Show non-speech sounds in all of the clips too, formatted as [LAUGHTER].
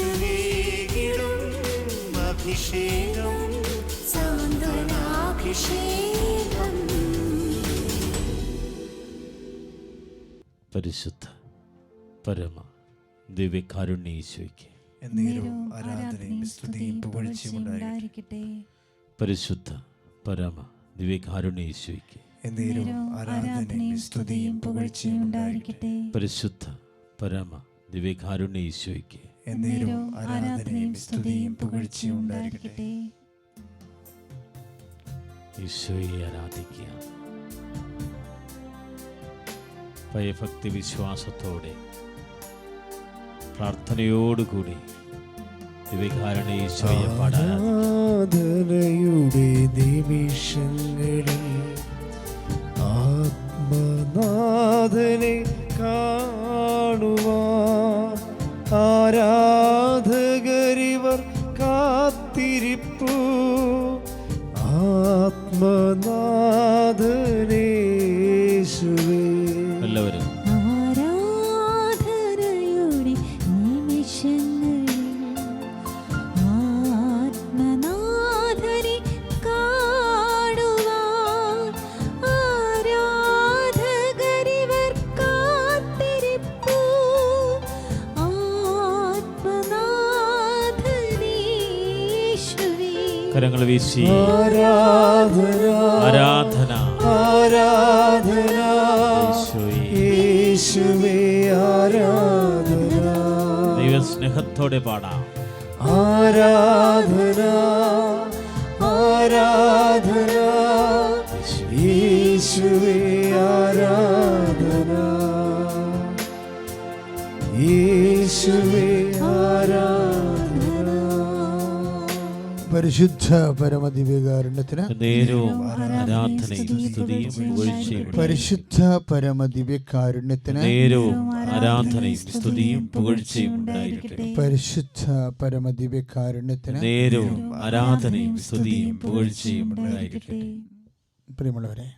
യേശുവേകിടും അഭിഷേകം സാന്ത്വനാഭിഷേകം. പരിശുദ്ധ പരമ ദിവ്യകാരുണ്യ ഈശോയ്ക്ക് എന്നേരവും ആരാധനയും സ്തുതിയും പുകഴ്ചയും ഉണ്ടായിരിക്കട്ടെ. പരിശുദ്ധ പരമ ദിവ്യകാരുണ്യേശുയ്ക്ക് എന്നേരവും ആരാധനയും സ്തുതിയും പുകഴ്ചയും ഉണ്ടായിരിക്കട്ടെ. പരിശുദ്ധ പരമ എന്നേരവും ആരാധനയും സ്തുതിയും പുകഴ്ചയും ഉണ്ടായിരിക്കട്ടെ. ഈശോയെ ആരാധിക്കുക. ഭയഭക്തി വിശ്വാസത്തോടെ പ്രാർത്ഥനയോടുകൂടി ദിവ്യകാരുണ്യ ഈശോയെ പാടാൻ ആരാധനയുടെ നിമിഷങ്ങളിൽ ആത്മനാഥനെ കാണുവാൻ ആരാ കരങ്ങൾ വീശി. ആരാധന. ആരാധന. ആരാധന. സ്നേഹത്തോടെ പാടാം. ആരാധന. പരിശുദ്ധ പരമദിവ്യകാരുണ്യത്തിന് പരിശുദ്ധ പരമദിവ്യകാരുണ്യത്തിന് ആരാധനയും സ്തുതിയും പുകഴ്ചയും പരിശുദ്ധ പരമദിവ്യകാരുണ്യത്തിന് നേരവും ആരാധനയും സ്തുതിയും പുകഴ്ചയും ഉണ്ടായിരിക്കട്ടെ. പ്രിയമുള്ളവരെ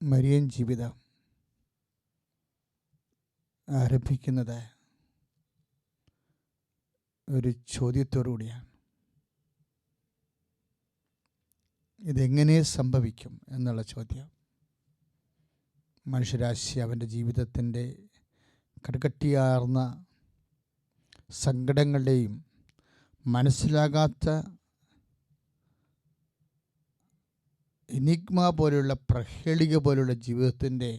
മരിയൻ ജീവിതം ആരംഭിക്കുന്നത് ഒരു ചോദ്യത്തോടു കൂടിയാണ് ഇതെങ്ങനെ സംഭവിക്കും എന്നുള്ള ചോദ്യം. മനുഷ്യരാശി അവന്റെ ജീവിതത്തിന്റെ കടുകട്ടിയാർന്ന സങ്കടങ്ങളുടെയും മനസ്സിലാകാത്ത എനിഗ്മ പോലെയുള്ള പ്രഹേളിക പോലെയുള്ള ജീവിതത്തിന്റെ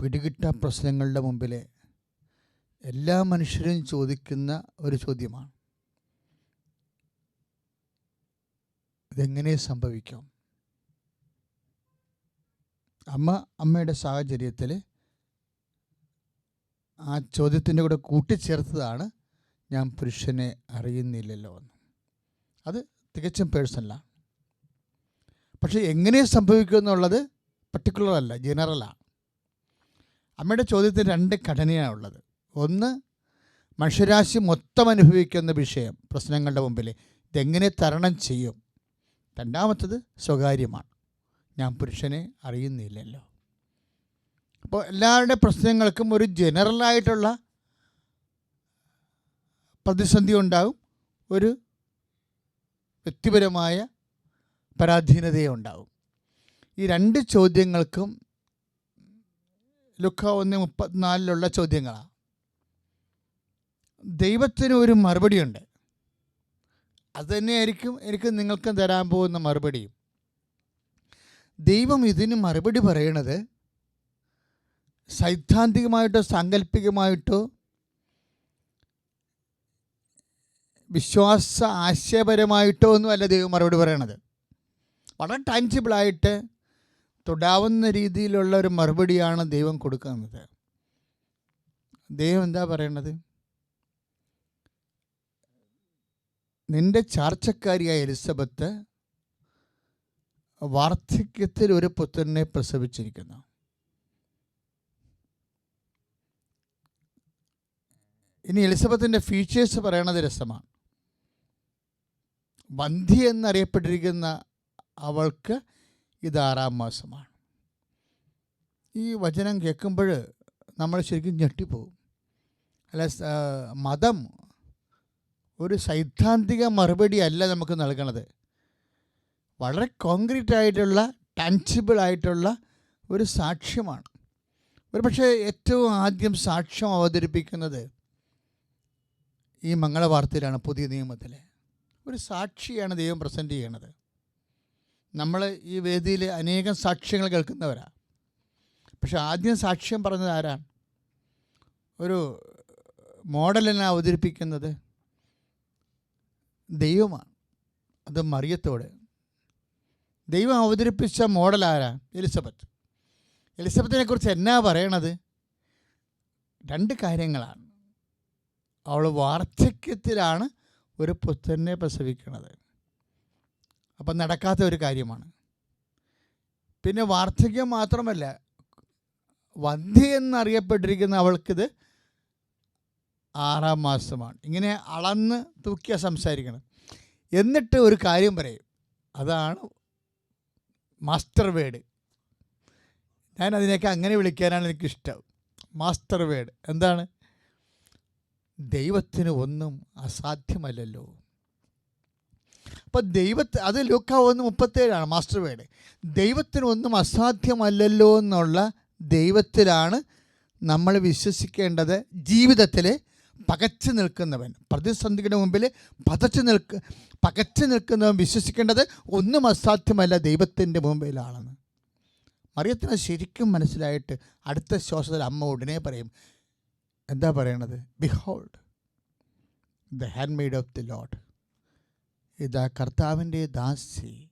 പിടികിട്ട പ്രശ്നങ്ങളുടെ മുമ്പിൽ എല്ലാ മനുഷ്യരും ചോദിക്കുന്ന ഒരു ചോദ്യമാണ്. ഇതെങ്ങനെ സംഭവിക്കാം? അമ്മ അമ്മയുടെ സാഹചര്യത്തിൽ ആ ചോദ്യത്തിന്റെ കൂടെ കൂട്ടിച്ചേർത്തതാണ് ഞാൻ പുരുഷനെ അറിയുന്നില്ലല്ലോ എന്ന്. അത് തികച്ചും പേഴ്സണലാണ് പക്ഷേ എങ്ങനെ സംഭവിക്കുമെന്നുള്ളത് പർട്ടിക്കുലർ അല്ല ജനറലാണ് അമ്മയുടെ ചോദ്യത്തിൽ രണ്ട് ഘടനയാണ് ഉള്ളത്. ഒന്ന് മനുഷ്യരാശി മൊത്തം അനുഭവിക്കുന്ന വിഷയം പ്രശ്നങ്ങളുടെ മുമ്പിൽ ഇതെങ്ങനെ തരണം ചെയ്യും? രണ്ടാമത്തത് സ്വകാര്യമാണ്. ഞാൻ പുരുഷനെ അറിയുന്നില്ലല്ലോ. അപ്പോൾ എല്ലാവരുടെ പ്രശ്നങ്ങൾക്കും ഒരു ജനറലായിട്ടുള്ള പ്രതിസന്ധി ഉണ്ടാകും ഒരു വ്യക്തിപരമായ പരാധീനതയും ഉണ്ടാകും ഈ രണ്ട് ചോദ്യങ്ങൾക്കും ലുക്ക ഒന്ന് മുപ്പത്തിനാലിലുള്ള ചോദ്യങ്ങളാണ് ദൈവത്തിന് ഒരു മറുപടിയുണ്ട്. അത് തന്നെയായിരിക്കും എനിക്ക് നിങ്ങൾക്ക് തരാൻ പോകുന്ന മറുപടിയും. ദൈവം ഇതിന് മറുപടി പറയണത് സൈദ്ധാന്തികമായിട്ടോ സാങ്കല്പികമായിട്ടോ വിശ്വാസ ആശയപരമായിട്ടോ ഒന്നുമല്ല ദൈവം മറുപടി പറയണത്. വളരെ ടാൻസിബിളായിട്ട് തൊടാവുന്ന രീതിയിലുള്ള ഒരു മറുപടിയാണ് ദൈവം കൊടുക്കുന്നത്. ദൈവം എന്താ പറയണത്? നിന്റെ ചാർച്ചക്കാരിയായ എലിസബത്ത് വാർദ്ധക്യത്തിൽ ഒരു പുത്രനെ പ്രസവിച്ചിരിക്കുന്നു. ഇനി എലിസബത്തിന്റെ ഫീച്ചേഴ്സ് പറയണത് രസമാണ്. വന്ധി എന്നറിയപ്പെട്ടിരിക്കുന്ന അവൾക്ക് ഇത് ആറാം മാസമാണ്. ഈ വചനം കേൾക്കുമ്പോൾ നമ്മൾ ശരിക്കും ഞെട്ടിപ്പോവും. അല്ല മതം ഒരു സൈദ്ധാന്തിക മറുപടി അല്ല നമുക്ക് നൽകണത്. വളരെ കോൺക്രീറ്റ് ആയിട്ടുള്ള ടാൻസിബിൾ ആയിട്ടുള്ള ഒരു സാക്ഷ്യമാണ്. ഒരു പക്ഷേ ഏറ്റവും ആദ്യം സാക്ഷ്യം അവതരിപ്പിക്കുന്നത് ഈ മംഗളവാർത്തയിലാണ് പുതിയ നിയമത്തിൽ ഒരു സാക്ഷിയാണ് ദൈവം പ്രസന്റ് ചെയ്യണത്. നമ്മൾ ഈ വേദിയിൽ അനേകം സാക്ഷ്യങ്ങൾ കേൾക്കുന്നവരാണ് പക്ഷെ ആദ്യം സാക്ഷ്യം പറഞ്ഞത് ആരാണ് ഒരു മോഡലിനെ അവതരിപ്പിക്കുന്നത്? ദൈവമാണ്. അത് മറിയത്തോട്. ദൈവം അവതരിപ്പിച്ച മോഡൽ ആരാ? എലിസബത്ത്. എലിസബത്തിനെ കുറിച്ച് എന്നാ പറയണത്? രണ്ട് കാര്യങ്ങളാണ്. അവൾ വാർദ്ധക്യത്തിലാണ് ഒരു പുത്രനെ പ്രസവിക്കുന്നത് അപ്പം നടക്കാത്ത ഒരു കാര്യമാണ്. പിന്നെ വാർദ്ധക്യം മാത്രമല്ല വന്ധ്യ എന്നറിയപ്പെട്ടിരിക്കുന്ന അവൾക്കിത് ആറാം മാസമാണ്. ഇങ്ങനെ അളന്ന് തൂക്കിയ സംസാരിക്കണം. എന്നിട്ട് ഒരു കാര്യം പറയും. അതാണ് മാസ്റ്റർ വേഡ്. ഞാൻ അതിനെയൊക്കെ അങ്ങനെ വിളിക്കാനാണ് എനിക്കിഷ്ടം. Master word. എന്താണ്? ദൈവത്തിന് ഒന്നും അസാധ്യമല്ലല്ലോ. അപ്പം ദൈവത്തെ അത് ലൂക്ക ഒന്ന് മുപ്പത്തേഴാണ് മാസ്റ്റർ വേഡ് ദൈവത്തിനൊന്നും അസാധ്യമല്ലല്ലോ എന്നുള്ള ദൈവത്തിലാണ് നമ്മൾ വിശ്വസിക്കേണ്ടത്. ജീവിതത്തിൽ പകച്ചു നിൽക്കുന്നവൻ പ്രതിസന്ധിയുടെ മുമ്പിൽ പതച്ചു നിൽക്ക പകച്ചു നിൽക്കുന്നവൻ വിശ്വസിക്കേണ്ടത് ഒന്നും അസാധ്യമല്ല ദൈവത്തിന്റെ മുമ്പിലാണെന്ന്. മറിയത്തിന് ശരിക്കും മനസ്സിലായിട്ട് അടുത്ത ശ്വാസത്തിൽ അമ്മ ഉടനെ പറയും എന്താ പറയണത്? Behold the handmaid of the Lord ഇതാ കർത്താവിന്റെ ദാസി.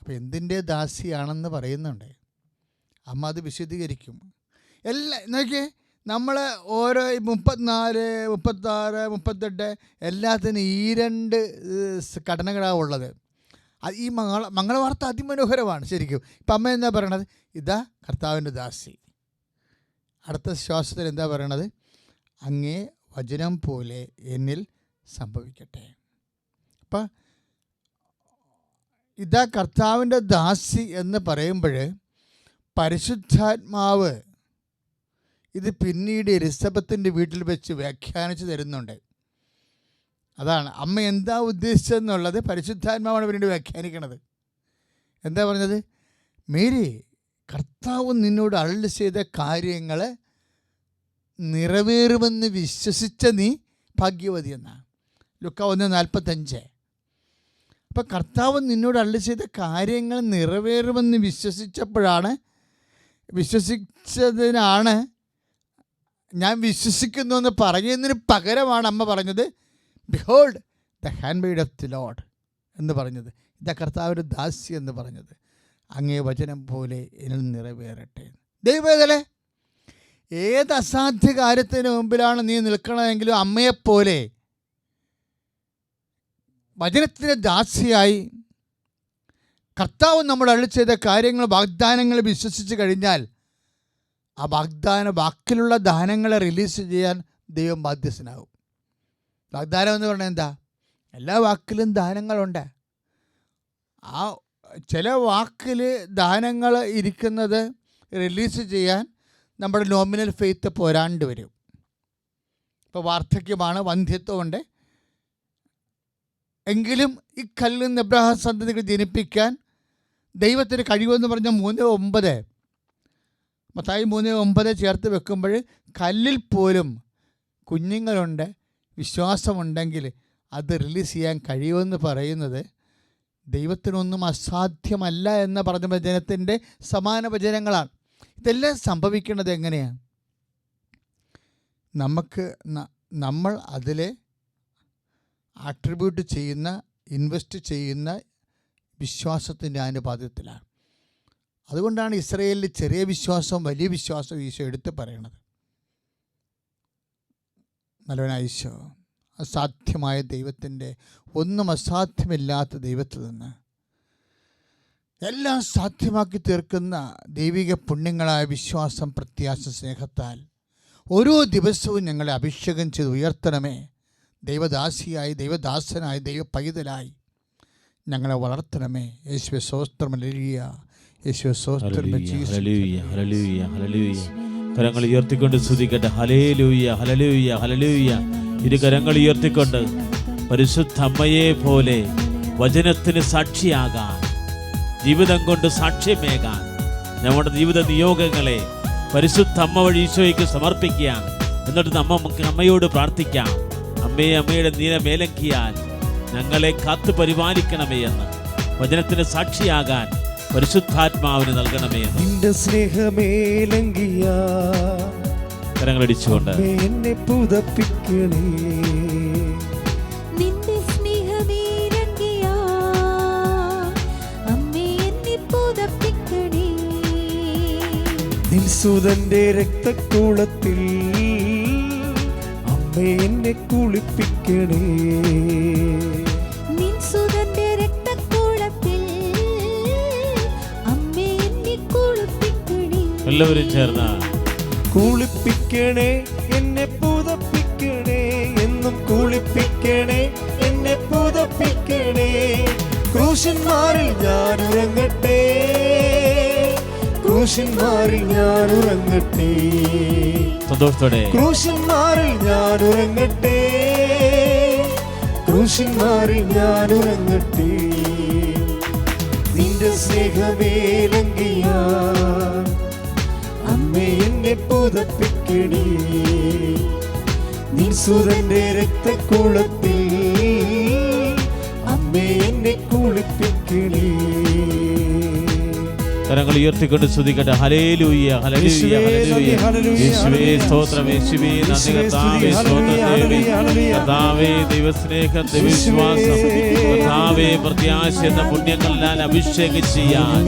അപ്പോൾ എന്തിന്റെ ദാസിയാണെന്ന് പറയുന്നുണ്ട്. അമ്മ അത് വിശദീകരിക്കും. എല്ലാ നോക്കിയേ നമ്മൾ ഓരോ മുപ്പത്തിനാല് മുപ്പത്താറ് മുപ്പത്തെട്ട് എല്ലാത്തിനും ഈ രണ്ട് ഘടനകളാണ് ഉള്ളത്. ഈ മംഗള മംഗളവാർത്ത അതിമനോഹരമാണ് ശരിക്കും. ഇപ്പം അമ്മ എന്താ പറയണത്? ഇതാ കർത്താവിന്റെ ദാസി. അടുത്ത ശ്വാസത്തിൽ എന്താ പറയണത്? അങ്ങേ വചനം പോലെ എന്നിൽ സംഭവിക്കട്ടെ. അപ്പം ഇതാ കർത്താവിന്റെ ദാസി എന്ന് പറയുമ്പോൾ പരിശുദ്ധാത്മാവ് ഇത് പിന്നീട് എലിസബത്തിന്റെ വീട്ടിൽ വെച്ച് വ്യാഖ്യാനിച്ച് തരുന്നുണ്ട്. അതാണ്. അമ്മ എന്താ ഉദ്ദേശിച്ചതെന്നുള്ളത് പരിശുദ്ധാത്മാവാണ് പിന്നീട് വ്യാഖ്യാനിക്കണത്. എന്താ പറഞ്ഞത്? മേരി കർത്താവ് നിന്നോട് അരളി ചെയ്ത കാര്യങ്ങൾ നിറവേറുമെന്ന് വിശ്വസിച്ച നീ ഭാഗ്യവതി എന്നാണ്. ലുക്ക ഒന്ന് നാൽപ്പത്തഞ്ച്. അപ്പം കർത്താവ് നിന്നോട് അള്ളി ചെയ്ത കാര്യങ്ങൾ നിറവേറുമെന്ന് വിശ്വസിച്ചപ്പോഴാണ് വിശ്വസിച്ചതിനാണ് ഞാൻ വിശ്വസിക്കുന്നു എന്ന് പറയുന്നതിന് പകരമാണ് അമ്മ പറഞ്ഞത് behold the handmaid of the Lord എന്ന് പറഞ്ഞത്. ഇതാ കർത്താവിന്റെ ദാസി എന്ന് പറഞ്ഞത്. അങ്ങേ വചനം പോലെ എന്നിൽ നിറവേറട്ടെ. ദൈവവേദലെ ഏത് അസാധ്യ കാര്യത്തിന് മുമ്പിലാണ് നീ നിൽക്കണമെങ്കിലും അമ്മയെപ്പോലെ വചനത്തിന്റെ ദാസിയായി കർത്താവ് നമ്മൾ അള്ളി ചെയ്ത കാര്യങ്ങൾ വാഗ്ദാനങ്ങൾ വിശ്വസിച്ച് കഴിഞ്ഞാൽ ആ വാഗ്ദാന വാക്കിലുള്ള ദാനങ്ങളെ റിലീസ് ചെയ്യാൻ ദൈവം ബാധ്യസ്ഥനാകും. വാഗ്ദാനം എന്ന് പറഞ്ഞാൽ എന്താ? എല്ലാ വാക്കിലും ദാനങ്ങളുണ്ട്. ആ ചില വാക്കിൽ ദാനങ്ങൾ ഇരിക്കുന്നത് റിലീസ് ചെയ്യാൻ നമ്മുടെ നോമിനൽ ഫെയ്ത്ത് പോരാണ്ട് വരും. ഇപ്പോൾ വാർദ്ധക്യമാണ് വന്ധ്യത്വമുണ്ട്. എങ്കിലും ഈ കല്ലിൽ നിന്ന് എബ്രഹാം സന്തതികൾ ജനിപ്പിക്കാൻ ദൈവത്തിന് കഴിവെന്ന് പറഞ്ഞ മൂന്ന് ഒമ്പത്. മത്തായി മൂന്ന് ഒമ്പത് ചേർത്ത് വെക്കുമ്പോൾ കല്ലിൽ പോലും കുഞ്ഞുങ്ങളുണ്ട് വിശ്വാസമുണ്ടെങ്കിൽ അത് റിലീസ് ചെയ്യാൻ കഴിയുമെന്ന് പറയുന്നത് ദൈവത്തിനൊന്നും അസാധ്യമല്ല എന്ന് പറഞ്ഞ വചനത്തിന്റെ സമാന വചനങ്ങളാണ്. ഇതെല്ലാം സംഭവിക്കുന്നത് എങ്ങനെയാണ്? നമുക്ക് നമ്മൾ അതിൽ ആട്രിബ്യൂട്ട് ചെയ്യുന്ന ഇൻവെസ്റ്റ് ചെയ്യുന്ന വിശ്വാസത്തിന്റെ അനുപാതത്തിലാണ് അതുകൊണ്ടാണ് ഇസ്രയേലിൽ ചെറിയ വിശ്വാസവും വലിയ വിശ്വാസവും ഈശോ എടുത്ത് പറയണത്. നല്ലവനായ ഈശോ അസാധ്യമായ ദൈവത്തിന്റെ ഒന്നും അസാധ്യമില്ലാത്ത ദൈവത്തിൽ നിന്ന് എല്ലാം സാധ്യമാക്കി തീർക്കുന്ന ദൈവിക പുണ്യങ്ങളായ വിശ്വാസം പ്രത്യാശ സ്നേഹത്താൽ ഓരോ ദിവസവും ഞങ്ങളെ അഭിഷേകം ചെയ്ത് ഉയർത്തണമേ. ദൈവദാസിയായി ദൈവദാസനായി ദൈവ പൈതലായി ഞങ്ങളെ വളർത്തണമേ. യേശു സ്വസ്ത്രം ലലിയ യേശു സ്വസ്ത്രം. കരങ്ങൾ ഉയർത്തിക്കൊണ്ട് സ്തുതിക്കട്ടെ. ഹലേലൂയ ഹലലൂയ ഹലലൂയ ഇരു കരങ്ങൾ ഉയർത്തിക്കൊണ്ട് പരിശുദ്ധ അമ്മയെ പോലെ വചനത്തിന് സാക്ഷിയാകാൻ ജീവിതം കൊണ്ട് സാക്ഷ്യമേകാൻ നമ്മുടെ ജീവിത നിയോഗങ്ങളെ പരിശുദ്ധ അമ്മ വഴി ഈശോയ്ക്ക് സമർപ്പിക്കാം എന്നിട്ട് നമ്മ അമ്മയോട് പ്രാർത്ഥിക്കാം. അമ്മയെ അമ്മയുടെ നീല മേലങ്കിയാൽ ഞങ്ങളെ കാത്തു പരിപാലിക്കണമേ എന്ന്. വചനത്തിന് സാക്ഷിയാകാൻ പരിശുദ്ധാത്മാവിന് നൽകണമേ എന്ന്. നിന്റെ സ്നേഹമേലങ്കിയ. കരങ്ങളടിച്ചുകൊണ്ട് എന്നെ പുതപ്പിക്കണേ. നിന്റെ സ്നേഹമേരങ്കിയാ അമ്മേ എന്നെ പുതപ്പിക്കണേ. നിൻസുതന്റെ രക്തക്കൂളത്തിൽ അമ്മ എന്നെ കുളിപ്പിക്കണേ. നിൻ സുതന്റെ രക്തക്കൂളത്തിൽ അമ്മേ എന്നെ കുളിപ്പിക്കണേ. എല്ലാവരും ചേർന്ന. കുളിപ്പിക്കണേ എന്നെ പുതപ്പിക്കണേ. എന്നും കുളിപ്പിക്കണേ എന്നെ പുതപ്പിക്കണേ. ക്രൂശന്മാരിൽ ഞാൻ ഉറങ്ങട്ടെ. ക്രൂശന്മാരിൽ ഞാൻ ഉറങ്ങട്ടെ. സന്തോഷത്തോടെ. ക്രൂശന്മാരിൽ ഞാൻ ഉറങ്ങട്ടെ ക്രൂശന്മാരിൽ ഞാൻ ഉറങ്ങട്ടെ നിന്റെ സ്നേഹമേലങ്കിയ. അമ്മ എന്നെ പുതപ്പിക്കണി സുതന്റെ രക്തക്കുളത്തിൽ അമ്മ എന്നെ കുളിപ്പിക്കണേ കരങ്ങൾ ഉയർത്തിക്കൊണ്ട് സ്തുതിക്കട്ടെ. ഹലേലൂയ ഹല്ലേലൂയ ഹലേ യേശുവേ ഹല്ലേലൂയ. സ്തോത്രം യേശുവേ നന്ദി യേശുവേ, കർത്താവേ സ്തുതി, സ്തോത്രം ഹല്ലേലൂയ, ദേവി. ഹല്ലേലൂയ. കർത്താവേ ദൈവസ്നേഹം ദൈവവിശ്വാസം. യേശുവേ. കർത്താവേ പ്രത്യാശ എന്ന പുണ്യങ്ങളെല്ലാം അഭിഷേകം ചെയ്യാൻ.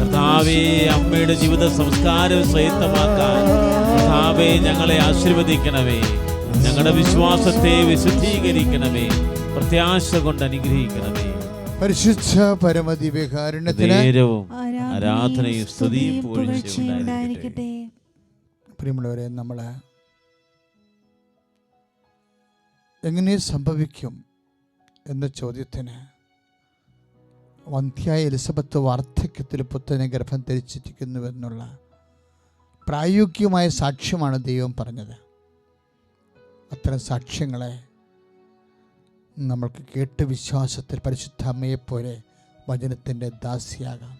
കർത്താവേ അമ്മയുടെ ജീവിത സംസ്കാരം സ്വയത്തമാക്കാൻ. കർത്താവേ ഞങ്ങളെ ആശീർവദിക്കണമേ. ഞങ്ങളുടെ വിശ്വാസത്തെ വിശുദ്ധീകരിക്കണമേ. പ്രത്യാശ കൊണ്ട് അനുഗ്രഹിക്കണമേ. പരിശുദ്ധ പരമദിവ്യകാരുണ്യത്തിന് ആരാധനയും സ്തുതിയും ഉണ്ടായിരിക്കട്ടെ. പ്രിയമുള്ളവരെ നമ്മൾ എങ്ങനെ സംഭവിക്കും എന്ന ചോദ്യത്തിന് വന്ധ്യായ എലിസബത്ത് വാർദ്ധക്യത്തിൽ പുത്തനെ ഗർഭം ധരിച്ചിരിക്കുന്നുവെന്നുള്ള പ്രായോഗികമായ സാക്ഷ്യമാണ് ദൈവം പറഞ്ഞത്. അത്തരം സാക്ഷ്യങ്ങളെ നമ്മൾക്ക് കേട്ട് വിശ്വാസത്തിൽ പരിശുദ്ധ അമ്മയെപ്പോലെ വചനത്തിന്റെ ദാസിയാകാം.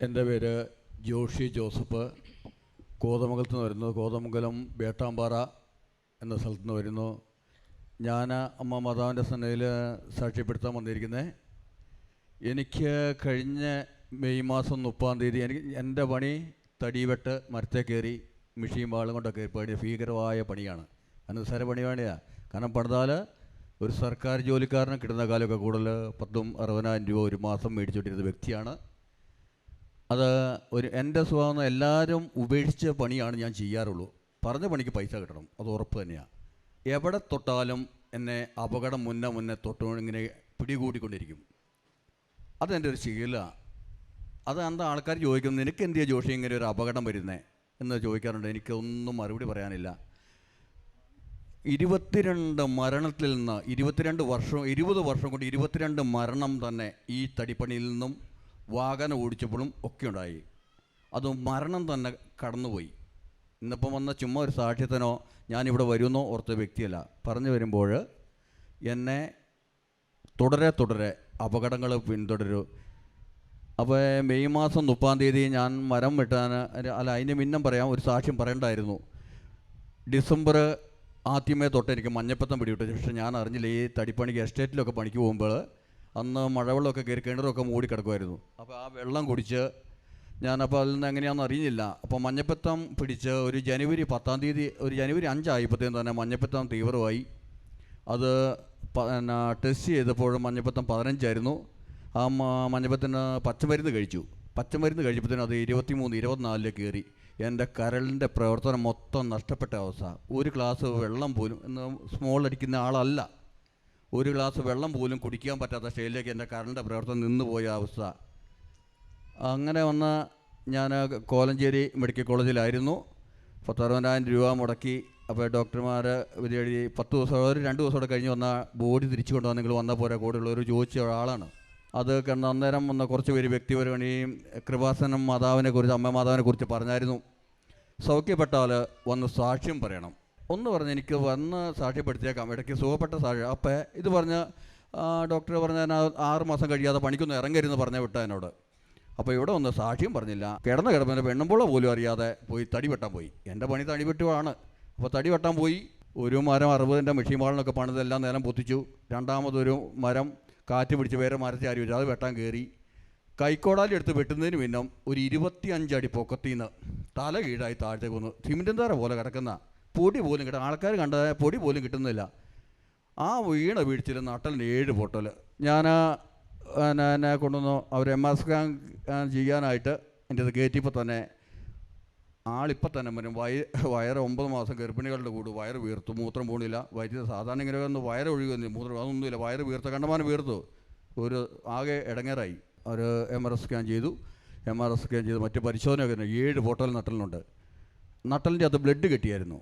എന്റെ പേര് ജോഷി ജോസഫ്. കോതമംഗലത്ത് നിന്ന് വരുന്നു. കോതമംഗലം വേട്ടാമ്പാറ എന്ന സ്ഥലത്ത് നിന്ന് വരുന്നു. ഞാൻ അമ്മ മാതാവിന്റെ സന്നദ്ധയിൽ സാക്ഷ്യപ്പെടുത്താൻ വന്നിരിക്കുന്നത് എനിക്ക് കഴിഞ്ഞ മെയ് മാസം മുപ്പാം തീയതി എനിക്ക് എന്റെ പണി തടിവെട്ട് മരത്തെ കയറി മിഷീൻ വാളും കൊണ്ടൊക്കെ പണി ഭീകരമായ പണിയാണ്. അനുസാര പണിയാണ് കാരണം പണിതാൽ ഒരു സർക്കാർ ജോലിക്കാരന് കിട്ടുന്ന കാലമൊക്കെ കൂടുതൽ പത്തും അറുപതിനായിരം രൂപ ഒരു മാസം മേടിച്ചുകൊണ്ടിരുന്ന വ്യക്തിയാണ്. അത് ഒരു എന്റെ സ്വഭാവം എല്ലാവരും ഉപേക്ഷിച്ച പണിയാണ് ഞാൻ ചെയ്യാറുള്ളൂ. പറഞ്ഞ പണിക്ക് പൈസ കിട്ടണം അത് ഉറപ്പ് തന്നെയാണ് എവിടെ തൊട്ടാലും എന്നെ അപകടം മുന്നേ മുന്നേ തൊട്ട് പിടികൂടിക്കൊണ്ടിരിക്കും. അതെന്റെ ഒരു ശീല അത് എന്താ ആൾക്കാർ ചോദിക്കും നിനക്ക് എന്തിയാ ജോഷി ഇങ്ങനെ ഒരു അപകടം വരുന്നേ? എന്ന് ചോദിക്കാറുണ്ട്. എനിക്കൊന്നും മറുപടി പറയാനില്ല. ഇരുപത്തിരണ്ട് മരണത്തിൽ നിന്ന് ഇരുപത്തിരണ്ട് വർഷം ഇരുപത് വർഷം കൊണ്ട് ഇരുപത്തിരണ്ട് മരണം തന്നെ ഈ തടിപ്പണിയിൽ നിന്നും വാഹനം ഓടിച്ചപ്പോഴും ഒക്കെ ഉണ്ടായി. അത് മരണം തന്നെ കടന്നുപോയി. ഇന്നിപ്പം വന്ന ചുമ്മാ ഒരു സാക്ഷ്യത്തിനോ ഞാനിവിടെ വരുമെന്നോ ഓർത്ത വ്യക്തിയല്ല. പറഞ്ഞു വരുമ്പോൾ എന്നെ തുടരെ തുടരെ അപകടങ്ങൾ പിന്തുടരൂ അപ്പോൾ മെയ് മാസം മുപ്പാം തീയതി ഞാൻ മരം വെട്ടാൻ അല്ല അതിന് മിന്നം പറയാം ഒരു സാക്ഷ്യം പറയണ്ടായിരുന്നു. ഡിസംബർ ആദ്യമേ തൊട്ട് എനിക്ക് മഞ്ഞപ്പത്തം പിടിവിട്ടു. പക്ഷേ ഞാൻ അറിഞ്ഞില്ല ഈ തടിപ്പണിക്ക് എസ്റ്റേറ്റിലൊക്കെ പണിക്ക് പോകുമ്പോൾ അന്ന് മഴവെള്ളമൊക്കെ കയറി കിണറൊക്കെ മൂടി കിടക്കുമായിരുന്നു അപ്പോൾ ആ വെള്ളം കുടിച്ച് ഞാനപ്പോൾ അതിൽ നിന്ന് എങ്ങനെയാണെന്ന് അറിയുന്നില്ല അപ്പോൾ മഞ്ഞപ്പത്തം പിടിച്ച് ഒരു ജനുവരി പത്താം തീയതി ഒരു ജനുവരി അഞ്ചായപ്പോഴത്തേക്കും തന്നെ മഞ്ഞപ്പത്തം തീവ്രമായി. അത് ടെസ്റ്റ് ചെയ്തപ്പോൾ മഞ്ഞപ്പത്തം പതിനഞ്ചായിരുന്നു. ആ മഞ്ഞപ്പത്തിന് പച്ചമരുന്ന് കഴിച്ചു. പച്ചമരുന്ന് കഴിച്ചപ്പോഴത്തേനും അത് ഇരുപത്തിമൂന്ന് ഇരുപത്തിനാലിൽ കയറി. എന്റെ കരളിന്റെ പ്രവർത്തനം മൊത്തം നഷ്ടപ്പെട്ട അവസ്ഥ. ഒരു ഗ്ലാസ് വെള്ളം പോലും ഇന്ന് സ്മോൾ അടിക്കുന്ന ആളല്ല. ഒരു ഗ്ലാസ് വെള്ളം പോലും കുടിക്കാൻ പറ്റാത്ത സ്റ്റേജിലേക്ക് എന്റെ കരളിന്റെ പ്രവർത്തനം നിന്ന് പോയ അവസ്ഥ. അങ്ങനെ വന്ന ഞാൻ കോലഞ്ചേരി മെഡിക്കൽ കോളേജിലായിരുന്നു. പത്തറുപതിനായിരം രൂപ മുടക്കി. അപ്പോൾ ഡോക്ടർമാർ വിധി പത്ത് ദിവസം ഒരു രണ്ട് ദിവസം കൂടെ കഴിഞ്ഞ് വന്ന ബോഡി തിരിച്ചു കൊണ്ടുവന്ന് നിങ്ങൾ വന്ന പോരെ കൂടെയുള്ളവർ ചോദിച്ച ഒരാളാണ്. അത് കണ്ട അന്നേരം വന്ന കുറച്ച് പേര് വ്യക്തിപരമണിയും കൃപാസനം മാതാവിനെ കുറിച്ച് അമ്മ മാതാവിനെ കുറിച്ച് പറഞ്ഞായിരുന്നു. സൗഖ്യപ്പെട്ടാൽ വന്ന് സാക്ഷ്യം പറയണം. ഒന്ന് പറഞ്ഞ് എനിക്ക് വന്ന് സാക്ഷ്യപ്പെടുത്തിയേക്കാം. ഇടയ്ക്ക് സുഖപ്പെട്ട സാക്ഷ്യം. അപ്പം ഇത് പറഞ്ഞ് ഡോക്ടർ പറഞ്ഞ ആറ് മാസം കഴിയാതെ പണിക്കൊന്ന് ഇറങ്ങരുതെന്ന് പറഞ്ഞ വിട്ട എന്നോട്. അപ്പോൾ ഇവിടെ ഒന്ന് സാക്ഷ്യം പറഞ്ഞില്ല. കിടന്ന കിടപ്പിന് പെണ്ണുമ്പോൾ പോലും അറിയാതെ പോയി തടി വെട്ടാൻ പോയി. എന്റെ പണി തടി വെട്ടുവാണ്. അപ്പോൾ തടി വെട്ടാൻ പോയി. ഒരു മരം അറുപതിന്റെ മെഷീൻ വാളിനൊക്കെ പണിതെല്ലാം നേരം പൊത്തിച്ചു. രണ്ടാമതൊരു മരം കാറ്റ് പിടിച്ച് വേറെ മരത്തെ അരി വെച്ചു അത് വെട്ടാൻ കയറി കൈക്കോടാലി എടുത്ത് വെട്ടുന്നതിന് പിന്നെ ഒരു ഇരുപത്തി അഞ്ചടി പൊക്കത്തിൽ നിന്ന് തല കീഴായി താഴത്തേക്ക് വന്നു. സിമെന്റും തറ പോലെ കിടക്കുന്ന പൊടി പോലും കിട്ടും ആൾക്കാർ കണ്ട പൊടി പോലും കിട്ടുന്നില്ല. ആ വീണ വീഴ്ചയിൽ നട്ടലിന് ഏഴ് പൊട്ടൽ ഞാൻ എന്നെ കൊണ്ടുവന്നു. അവർ എം എസ് സ്കാൻ ചെയ്യാനായിട്ട് എന്റെ അത് കയറ്റിയപ്പോൾ തന്നെ ആളിപ്പോൾ തന്നെ വരും. വയ വയറ് ഒമ്പത് മാസം ഗർഭിണികളുടെ കൂട് വയറ് വീർത്തു മൂത്രം പോണില്ല. വൈദ്യുതി സാധാരണ ഇങ്ങനെ ഒന്ന് വയറ് ഒഴുകുന്നില്ല മൂത്രം അതൊന്നുമില്ല. വയറ് വീർത്ത കണ്ടമാനം വീർത്തു. ഒരു ആകെ ഇടങ്ങേറായി. അവർ എം ആർ എസ് സ്കാൻ ചെയ്തു. എം ആർ എസ് സ്കാൻ ചെയ്തു മറ്റ് പരിശോധനയൊക്കെ. ഏഴ് പൊട്ടൽ നട്ടലിനുണ്ട്. നട്ടലിന്റെ അത് ബ്ലഡ് കിട്ടിയായിരുന്നു.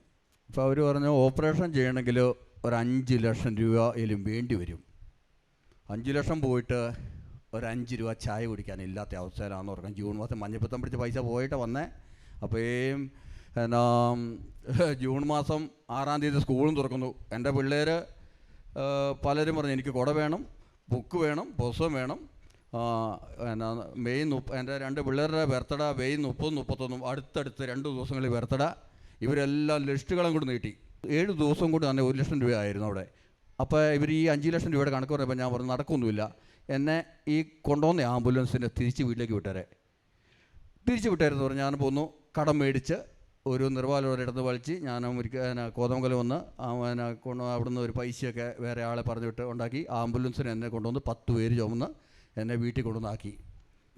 അപ്പോൾ അവർ പറഞ്ഞു ഓപ്പറേഷൻ ചെയ്യണമെങ്കിൽ ഒരു അഞ്ച് ലക്ഷം രൂപ എങ്കിലും വേണ്ടി വരും. അഞ്ച് ലക്ഷം പോയിട്ട് ഒരു അഞ്ച് രൂപ ചായ കുടിക്കാൻ ഇല്ലാത്ത അവസ്ഥയിലാണെന്ന് പറഞ്ഞു. ജൂൺ മാസം മഞ്ഞപ്പത്തം പിടിച്ച പൈസ പോയിട്ട് വന്നേ. അപ്പോൾ ഈ എന്നാ [LAUGHS] ജൂൺ മാസം ആറാം തീയതി സ്കൂളും തുറക്കുന്നു. എന്റെ പിള്ളേർ പലരും പറഞ്ഞു എനിക്ക് കുട വേണം ബുക്ക് വേണം പുസ്തകം വേണം. എന്നാ മെയ് മുപ്പ എന്റെ രണ്ട് പിള്ളേരുടെ ബർത്ത്ഡേ മെയ് മുപ്പതും മുപ്പത്തൊന്നും അടുത്തടുത്ത് രണ്ട് ദിവസങ്ങളിൽ ബർത്ത്ഡേ. ഇവരെല്ലാം ലിസ്റ്റുകളും കൂടി നീട്ടി. ഏഴ് ദിവസം കൊണ്ട് തന്നെ ഒരു ലക്ഷം രൂപയായിരുന്നു അവിടെ. അപ്പോൾ ഇവർ ഈ അഞ്ച് ലക്ഷം രൂപയുടെ കണക്ക് പറയുമ്പോൾ ഞാൻ പറഞ്ഞു നടക്കൊന്നുമില്ല. എന്നെ ഈ കൊണ്ടുവന്ന ആംബുലൻസിനെ തിരിച്ച് വീട്ടിലേക്ക് വിട്ടേരെ. തിരിച്ച് വിട്ടായിരുന്നു പറഞ്ഞു ഞാൻ പോന്നു. കടം മേടിച്ച് ഒരു നിർവാലോടെ ഇടന്ന് വലിച്ച് ഞാൻ ഒരിക്കൽ കോതമംഗലം വന്ന് കൊണ്ട് അവിടുന്ന് ഒരു പൈസയൊക്കെ വേറെ ആളെ പറഞ്ഞു വിട്ട് ഉണ്ടാക്കി ആംബുലൻസിന് എന്നെ കൊണ്ടുവന്ന് പത്ത് പേര് ചുമന്ന് എന്നെ വീട്ടിൽ കൊണ്ടുവന്നാക്കി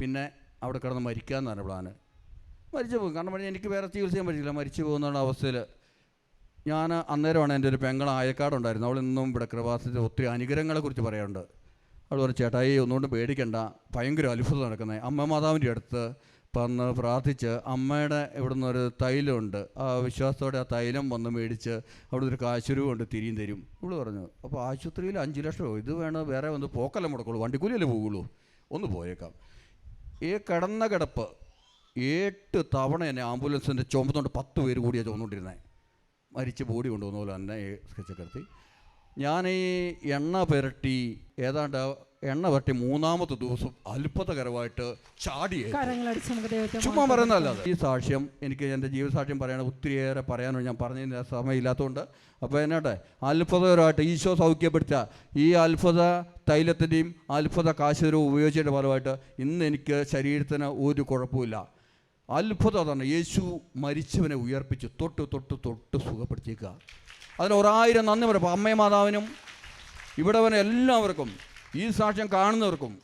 പിന്നെ അവിടെ കിടന്ന് മരിക്കാമെന്നാണ് പ്ലാന്. മരിച്ചു പോകും കാരണം എനിക്ക് വേറെ ചികിത്സ ചെയ്യാൻ പറ്റില്ല മരിച്ചു പോകുന്ന അവസ്ഥയിൽ ഞാൻ അന്നേരമാണ് എന്റെ ഒരു പെങ്ങൾ അയക്കാടുണ്ടായിരുന്നു അവൾ ഇവിടെ കൃപാസത്തിൽ ഒത്തിരി അനുഗ്രഹങ്ങളെക്കുറിച്ച് പറയാറുണ്ട്. അവൾ പറഞ്ഞു ചേട്ടായി ഒന്നുകൊണ്ട് പേടിക്കണ്ട. ഭയങ്കര അത്ഭുതം നടക്കുന്നത് അമ്മ മാതാവിന്റെ അടുത്ത് വന്ന് പ്രാർത്ഥിച്ച് അമ്മയുടെ ഇവിടുന്ന് ഒരു തൈലമുണ്ട്. ആ വിശ്വാസത്തോടെ ആ തൈലം വന്ന് മേടിച്ച് അവിടെ ഒരു കാശുരു കൊണ്ട് തിരിയും തരും. ഇവൾ പറഞ്ഞു അപ്പോൾ ആശുപത്രിയിൽ അഞ്ച് ലക്ഷമോ ഇത് വേണം വേറെ ഒന്ന് പോക്കല്ല മുടക്കുള്ളൂ. വണ്ടിക്കൂലിയല്ലേ പോകുള്ളൂ ഒന്ന് പോയേക്കാം. ഈ കിടന്ന കിടപ്പ് എട്ട് തവണ എന്നെ ആംബുലൻസിന്റെ ചുമന്നുകൊണ്ട് പത്ത് പേര് കൂടിയാണ് ചുമന്നുകൊണ്ടിരുന്നത് മരിച്ച് ബോഡി കൊണ്ടുവന്ന പോലെ തന്നെ ഈ കിടത്തി ഞാൻ ഈ എണ്ണ പുരട്ടി ഏതാണ്ട് എണ്ണ വരട്ടി മൂന്നാമത്തെ ദിവസം അത്ഭുതകരമായിട്ട് ചാടി ചുമ്മാ പറയുന്നതല്ല ഈ സാക്ഷ്യം എനിക്ക് എന്റെ ജീവസാക്ഷ്യം പറയാൻ ഒത്തിരിയേറെ പറയാനുണ്ട്. ഞാൻ പറഞ്ഞതിന് സമയമില്ലാത്തതുകൊണ്ട്. അപ്പോൾ എന്നാട്ടെ അത്ഭുതകരമായിട്ട് ഈശോ സൗഖ്യപ്പെടുത്തുക ഈ അത്ഭുത തൈലത്തിന്റെയും അത്ഭുത കാശുരവും ഉപയോഗിച്ചതിന്റെ ഫലമായിട്ട് ഇന്ന് എനിക്ക് ശരീരത്തിന് ഒരു കുഴപ്പമില്ല അത്ഭുതം തന്നെ യേശു മരിച്ചവനെ ഉയർപ്പിച്ച് തൊട്ട് തൊട്ട് തൊട്ട് സുഖപ്പെടുത്തിയേക്കുക. അതിന് ഒരായിരം നന്ദി പറയും. അമ്മയും മാതാവിനും ഇവിടെ വരെ എല്ലാവർക്കും ഈ സാക്ഷ്യം കാണുന്നവർക്കും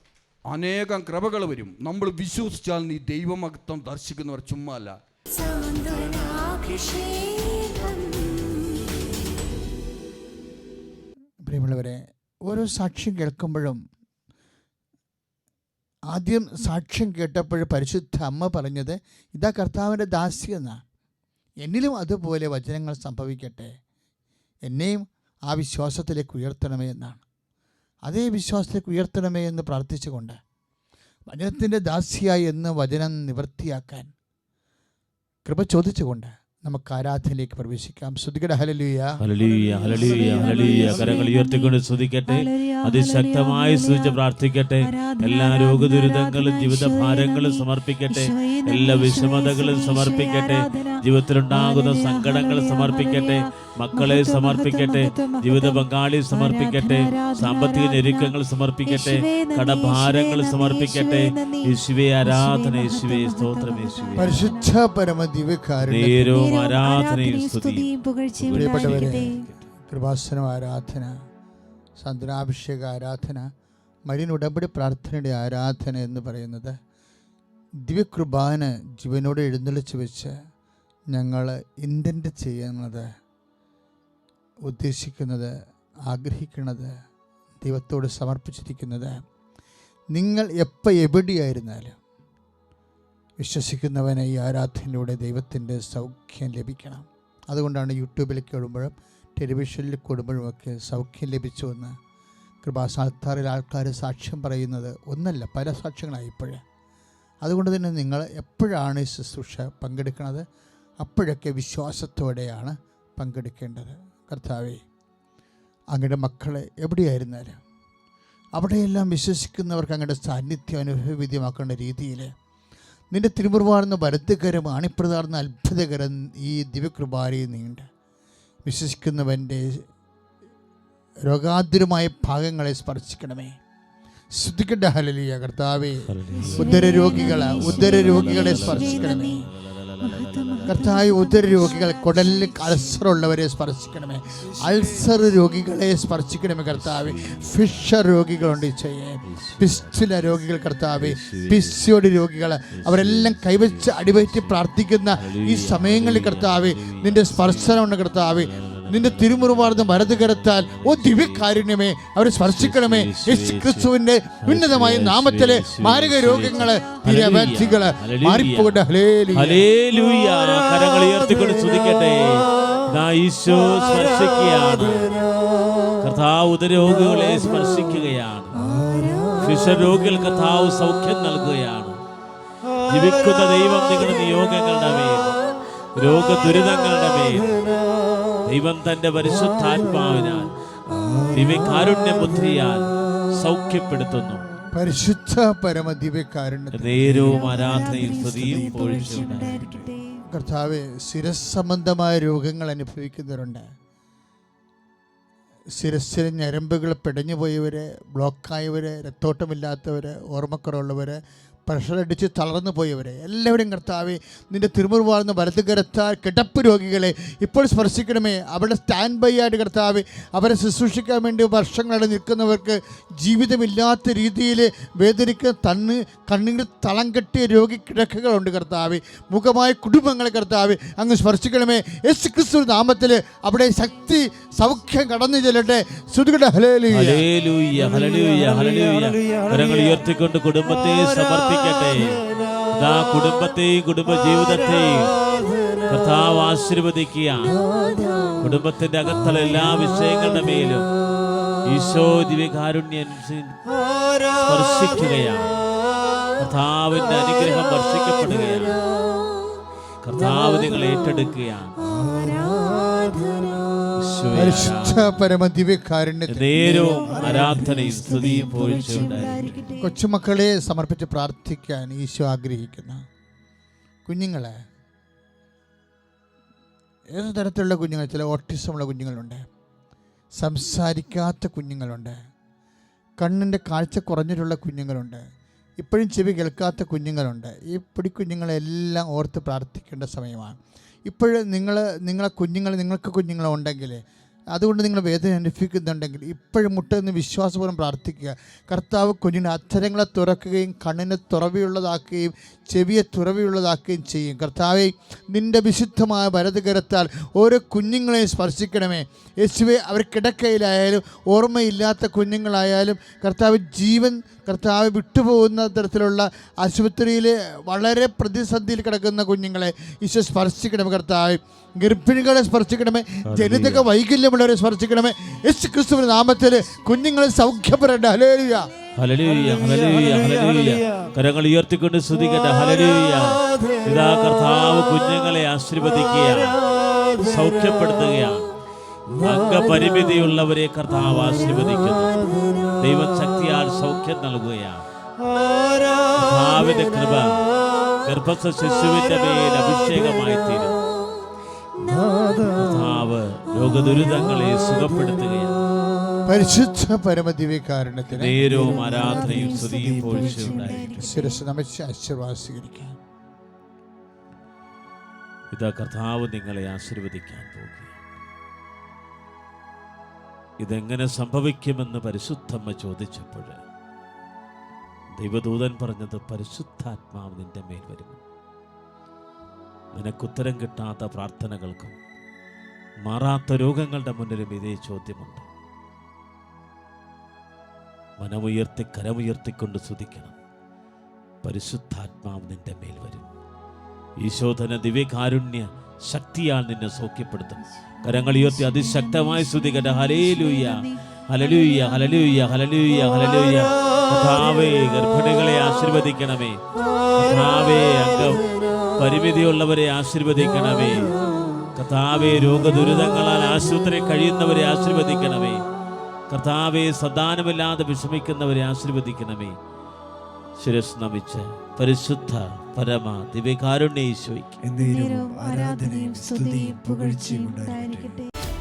അനേകം കൃപകൾ വരും. നമ്മൾ വിശ്വസിച്ചാൽ നീ ദൈവമഹത്വം ദർശിക്കുന്നവർ ചുമ്മാ അല്ല പ്രിയമുള്ളവരെ ഓരോ സാക്ഷ്യം കേൾക്കുമ്പോഴും ആദ്യം സാക്ഷ്യം കേട്ടപ്പോൾ പരിശുദ്ധ അമ്മ പറഞ്ഞത് ഇതാ കർത്താവിന്റെ ദാസി എന്നാണ് എന്നിലും അതുപോലെ വചനങ്ങൾ സംഭവിക്കട്ടെ. എന്നെയും ആ വിശ്വാസത്തിലേക്ക് ഉയർത്തണമേ എന്നാണ്. അതേ വിശ്വാസത്തിലേക്ക് ഉയർത്തണമേ എന്ന് പ്രാർത്ഥിച്ചുകൊണ്ട് വചനത്തിന്റെ ദാസിയായി എന്ന് വചനം നിവൃത്തിയാക്കാൻ കൃപ ചോദിച്ചുകൊണ്ട് നമുക്ക് ആരാധനയിലേക്ക് പ്രവേശിക്കാം. ശ്രുതികട ഹലലൂയ ഹല്ലേലൂയ ഹല്ലേലൂയ ഹല്ലേലൂയ. കരങ്ങൾ ഉയർത്തിക്കൊണ്ട് സ്തുതിക്കട്ടെ. അതിശക്തമായി സ്തുതിച്ച് പ്രാർത്ഥിക്കട്ടെ. എല്ലാ രോഗദുരിതങ്ങളും ജീവിത ഭാരങ്ങളും സമർപ്പിക്കട്ടെ. എല്ലാ വിഷമതകളും സമർപ്പിക്കട്ടെ. ജീവിതത്തിലുണ്ടാകുന്ന സങ്കടങ്ങൾ സമർപ്പിക്കട്ടെ മക്കളെ സമർപ്പിക്കട്ടെ ജീവിത പങ്കാളി സമർപ്പിക്കട്ടെ സാമ്പത്തിക ഞെരുക്കങ്ങൾ സമർപ്പിക്കട്ടെ കടഭാരങ്ങൾ സമർപ്പിക്കട്ടെ. യേശുവെ ആരാധന യേശുവെ സ്തോത്രം യേശുവേ. പരിശുദ്ധ പരമ ആരാധനയും സ്തുതിയും. കൃപാസനം ആരാധന സാന്ത്വനാഭിഷേക ആരാധന മരിയൻ ഉടമ്പടി പ്രാർത്ഥനയുടെ ആരാധന എന്ന് പറയുന്നത് ദിവ്യകൃപാന ജീവനോട് എഴുന്നള്ളിച്ച് വെച്ച് ഞങ്ങൾ ഇന്റന്റ് ചെയ്യുന്നത്? ഉദ്ദേശിക്കുന്നത് ആഗ്രഹിക്കുന്നത് ദൈവത്തോട് സമർപ്പിച്ചിരിക്കുന്നത്? നിങ്ങൾ എപ്പോൾ എവിടെയായിരുന്നാലും വിശ്വസിക്കുന്നവന് ഈ ആരാധനയിലൂടെ ദൈവത്തിന്റെ സൗഖ്യം ലഭിക്കണം. അതുകൊണ്ടാണ് യൂട്യൂബിലേക്ക് ഇടുമ്പോഴും ടെലിവിഷനിൽ കൂടുമ്പോഴുമൊക്കെ സൗഖ്യം ലഭിച്ചു എന്ന് കൃപാസാൽത്താറിൽ ആൾക്കാർ സാക്ഷ്യം പറയുന്നത് ഒന്നല്ല പല സാക്ഷ്യങ്ങളായി ഇപ്പോഴേ. അതുകൊണ്ട് തന്നെ നിങ്ങൾ എപ്പോഴാണ് ഈ ശുശ്രൂഷ പങ്കെടുക്കുന്നത്? അപ്പോഴൊക്കെ വിശ്വാസത്തോടെയാണ് പങ്കെടുക്കേണ്ടത്. കർത്താവേ അങ്ങയുടെ മക്കളെ എവിടെയായിരുന്നാലും അവിടെയെല്ലാം വിശ്വസിക്കുന്നവർക്ക് അങ്ങയുടെ സാന്നിധ്യം അനുഭവവിധ്യമാക്കേണ്ട രീതിയിൽ നിന്റെ തിരുമുറുവാർന്ന വരുത്തുകരം അണിപ്രതാർന്ന അത്ഭുതകരം ഈ ദിവ്യകൃപാരി നീണ്ട് വിശ്വസിക്കുന്നവന്റെ രോഗാതുരമായ ഭാഗങ്ങളെ സ്പർശിക്കണമേ. ശ്രദ്ധിക്കട്ടെ ഹലലിയ കർത്താവേ. ഉദര രോഗികളെ ഉദര രോഗികളെ സ്പർശിക്കണമേ. കർത്താവ് ഉദര രോഗികൾ കുടലിൽ അൾസർ ഉള്ളവരെ സ്പർശിക്കണമേ അൾസർ രോഗികളെ സ്പർശിക്കണമേ കർത്താവ് ഫിഷർ രോഗികളുണ്ട് ചെയ്യേ പിസ്റ്റില രോഗികൾ കർത്താവ് പിസ്യോട് രോഗികൾ അവരെല്ലാം കൈവച്ച് അടിവയറ്റി പ്രാർത്ഥിക്കുന്ന ഈ സമയങ്ങളിൽ കർത്താവ് നിന്റെ സ്പർശനമുണ്ട് കർത്താവ് നിന്റെ തിരുമുറുമാർന്ന് വലത് കിടത്താൽ ഓ ദിവ്യകാരുണ്യമേ അവരെ സ്പർശിക്കണമേ. യേശു ക്രിസ്തുവിന്റെ ഉന്നതമായ നാമത്തിലെ മാരക രോഗങ്ങൾ തിരവ്യാധികൾ മാറിപ്പോകട്ടെ. കരങ്ങൾ ഉയർത്തിക്കൊണ്ട് ദാ ഈശോ സ്പർശിക്കുകയാണ്. കർത്താവ് ഉദരോഗികളെ സ്പർശിക്കുകയാണ്. ഫിഷർ കർത്താവ് സൗഖ്യം നൽകുകയാണ്. ജീവിക്കുന്ന ദൈവം നിങ്ങളുടെ നിയോഗങ്ങളുടെ മേൽ രോഗ ദുരിതങ്ങളുടെ മേൽ ദൈവം തന്റെ പരിശുദ്ധാത്മാവിനാൽ ദിവ്യകാരുണ്യബുദ്ധിയാൽ സൗഖ്യപ്പെടുത്തുന്നു പരിശുദ്ധ പരമ സ്തുതിയും. കർത്താവ് ശിരസ് സംബന്ധമായ രോഗങ്ങൾ അനുഭവിക്കുന്നവരുണ്ട് ശിരസ്സിലെ ഞരമ്പുകൾ പിടഞ്ഞു പോയവർ ബ്ലോക്കായവർ രക്തോട്ടമില്ലാത്തവർ ഓർമ്മക്കുറവുള്ളവർ പ്രഷറടിച്ച് തളർന്നു പോയവരെ. എല്ലാവരും കർത്താവെ നിന്റെ തിരുമുറുവാർന്ന വലത്ത് കരത്താൽ കിടപ്പ് രോഗികളെ ഇപ്പോൾ സ്പർശിക്കണമേ. അവിടെ സ്റ്റാൻഡ് ബൈ ആയിട്ട് കർത്താവ് അവരെ ശുശ്രൂഷിക്കാൻ വേണ്ടി വർഷങ്ങളായിട്ട് നിൽക്കുന്നവർക്ക് ജീവിതമില്ലാത്ത രീതിയിൽ വേദനിക്കുന്ന തണ്ണ് കണ്ണിന് തളം കെട്ടിയ രോഗി കിടക്കുകളുണ്ട് കർത്താവ്. മുഖമായ കുടുംബങ്ങളെ കർത്താവ് അങ്ങ് സ്പർശിക്കണമേ. യേശു ക്രിസ്തു നാമത്തിൽ അവിടെ ശക്തി സൗഖ്യം കടന്നു ചെല്ലട്ടെ. ശ്രുതികളുടെ ഹലേലൂയ ഉയർത്തിക്കൊണ്ട് കുടുംബത്തെ സമർപ്പിക്കട്ടെ ഇതാ കുടുംബത്തെയും കുടുംബ ജീവിതത്തെയും കർത്താവ് ആശീർവദിക്കുക. കുടുംബത്തിന്റെ അകത്തുള്ള എല്ലാ വിഷയങ്ങളുടെ മേലും ഈശോ ദിവ്യകാരുണ്യം സ്പർശിക്കുകയാണ്. കർത്താവിന്റെ അനുഗ്രഹം വർഷിക്കപ്പെടുകയാണ്. കർത്താവ് നിങ്ങൾ ഏറ്റെടുക്കുകയാണ്. പരിശുദ്ധ പരമ കൊച്ചുമക്കളെ സമർപ്പിച്ച് പ്രാർത്ഥിക്കാൻ ഈശോ ആഗ്രഹിക്കുന്ന. കുഞ്ഞുങ്ങളെ ഏത് തരത്തിലുള്ള കുഞ്ഞുങ്ങൾ? ചില ഓട്ടിസമുള്ള കുഞ്ഞുങ്ങളുണ്ട്. സംസാരിക്കാത്ത കുഞ്ഞുങ്ങളുണ്ട്. കണ്ണിന്റെ കാഴ്ച കുറഞ്ഞിട്ടുള്ള കുഞ്ഞുങ്ങളുണ്ട്. ഇപ്പോഴും ചെവി കേൾക്കാത്ത കുഞ്ഞുങ്ങളുണ്ട്. ഈ പിടിക്കുഞ്ഞുങ്ങളെല്ലാം ഓർത്ത് പ്രാർത്ഥിക്കേണ്ട സമയമാണ്. ഇപ്പോഴും നിങ്ങൾ നിങ്ങളെ കുഞ്ഞുങ്ങൾ നിങ്ങൾക്ക് കുഞ്ഞുങ്ങളുണ്ടെങ്കിൽ അതുകൊണ്ട് നിങ്ങൾ വേദന അനുഭവിക്കുന്നുണ്ടെങ്കിൽ ഇപ്പോഴും മുട്ടെന്ന് വിശ്വാസപൂർവം പ്രാർത്ഥിക്കുക. കർത്താവ് കുഞ്ഞിന്റെ അധരങ്ങളെ തുറക്കുകയും കണ്ണിനെ തുറവിയുള്ളതാക്കുകയും ചെവിയെ തുറവിയുള്ളതാക്കുകയും ചെയ്യും. കർത്താവെ നിന്റെ വിശുദ്ധമായ വലതുകരത്താൽ ഓരോ കുഞ്ഞുങ്ങളെയും സ്പർശിക്കണമേ. യേശുവെ അവർ കിടക്കയിലായാലും ഓർമ്മയില്ലാത്ത കുഞ്ഞുങ്ങളായാലും കർത്താവ് ജീവൻ കർത്താവ് വിട്ടുപോകുന്ന തരത്തിലുള്ള ആശുപത്രിയിൽ വളരെ പ്രതിസന്ധിയിൽ കിടക്കുന്ന കുഞ്ഞുങ്ങളെ ഈശോ സ്പർശിക്കണമേ കർത്താവ്. ഗർഭിണികളെ സ്പർശിക്കണമേ ജനിതക വൈകല്യമുള്ളവരെ സ്പർശിക്കണമേ. യേശു ക്രിസ്തുവിന്റെ നാമത്തിൽ കുഞ്ഞുങ്ങളെ സൗഖ്യപ്പെടേണ്ട. ഹല്ലേലൂയ. കരങ്ങൾ ഉയർത്തിക്കൊണ്ട് ശ്രദ്ധിക്കട്ടെ ഇതാ കർത്താവ് കുഞ്ഞുങ്ങളെ ആശീർവദിക്കുകയാണ് സൗഖ്യപ്പെടുത്തുകയാണ് അംഗപരിമിതിയുള്ളവരെ കർത്താവ് ആശീർവദിക്കുന്നു. ദൈവം ശക്തിയാൽ സൗഖ്യം നൽകുകയാണ് കർത്താവിന്റെ കൃപ ഗർഭസ്ഥ ശിശുവിന്റെ മേൽ അഭിഷേകമായി തീരും. കർത്താവ് രോഗദുരിതങ്ങളെ സുഖപ്പെടുത്തുകയാണ്. പരിശുദ്ധ പരമദിവ്യകാരണത്തിന് നേരവും ആരാധനയും സ്തുതിയും ശിരസ് നമിച്ച് ഇതാ കർത്താവ് നിങ്ങളെ ആശീർവദിക്കാൻ പോകുക ഇതെങ്ങനെ സംഭവിക്കുമെന്ന് പരിശുദ്ധമ്മ ചോദിച്ചപ്പോൾ ദൈവദൂതൻ പറഞ്ഞത് പരിശുദ്ധാത്മാവ് നിന്റെ മേൽ വരും നിനക്കുത്തരം കിട്ടാത്ത പ്രാർത്ഥനകൾക്കും മാറാത്ത രോഗങ്ങളുടെ മുന്നിലും ഇതേ ചോദ്യമുണ്ട്. മനമുയർത്തി കരമുയർത്തിക്കൊണ്ട് സ്തുതിക്കണം. പരിശുദ്ധാത്മാവ് നിന്റെ മേൽ വരും. ഈശോധന ദിവ്യകാരുണ്യ ശക്തിയാൽ നിന്നെ സൗഖ്യപ്പെടുത്തും. കരങ്ങൾ ഉയർത്തി അതിശക്തമായി സ്തുതിക്കട്ടെ. ഹലേലൂയ ഹലലൂയ ഹലലൂയ ഹലലൂയ ഹലലൂയ കഥാവേ ഗർഭിണികളെ ആശീർവദിക്കണമേ. കഥാവേ അംഗം പരിമിതിയുള്ളവരെ ആശീർവദിക്കണമേ. കഥാവേ രോഗദുരിതങ്ങളാൽ ആശുപത്രി കഴിയുന്നവരെ ആശീർവദിക്കണമേ. കർത്താവെ സദാനമില്ലാതെ വിഷമിക്കുന്നവരെ ആശീർവദിക്കണമേ. ശിരസ് നമിച്ച് പരിശുദ്ധ പരമ ദിവ്യകാരുണ്യ ഈശോയ്ക്ക്. എന്നേരും ആരാധനയും സ്തുതിയും പുകഴ്ചയും ഉണ്ടായിരിക്കട്ടെ.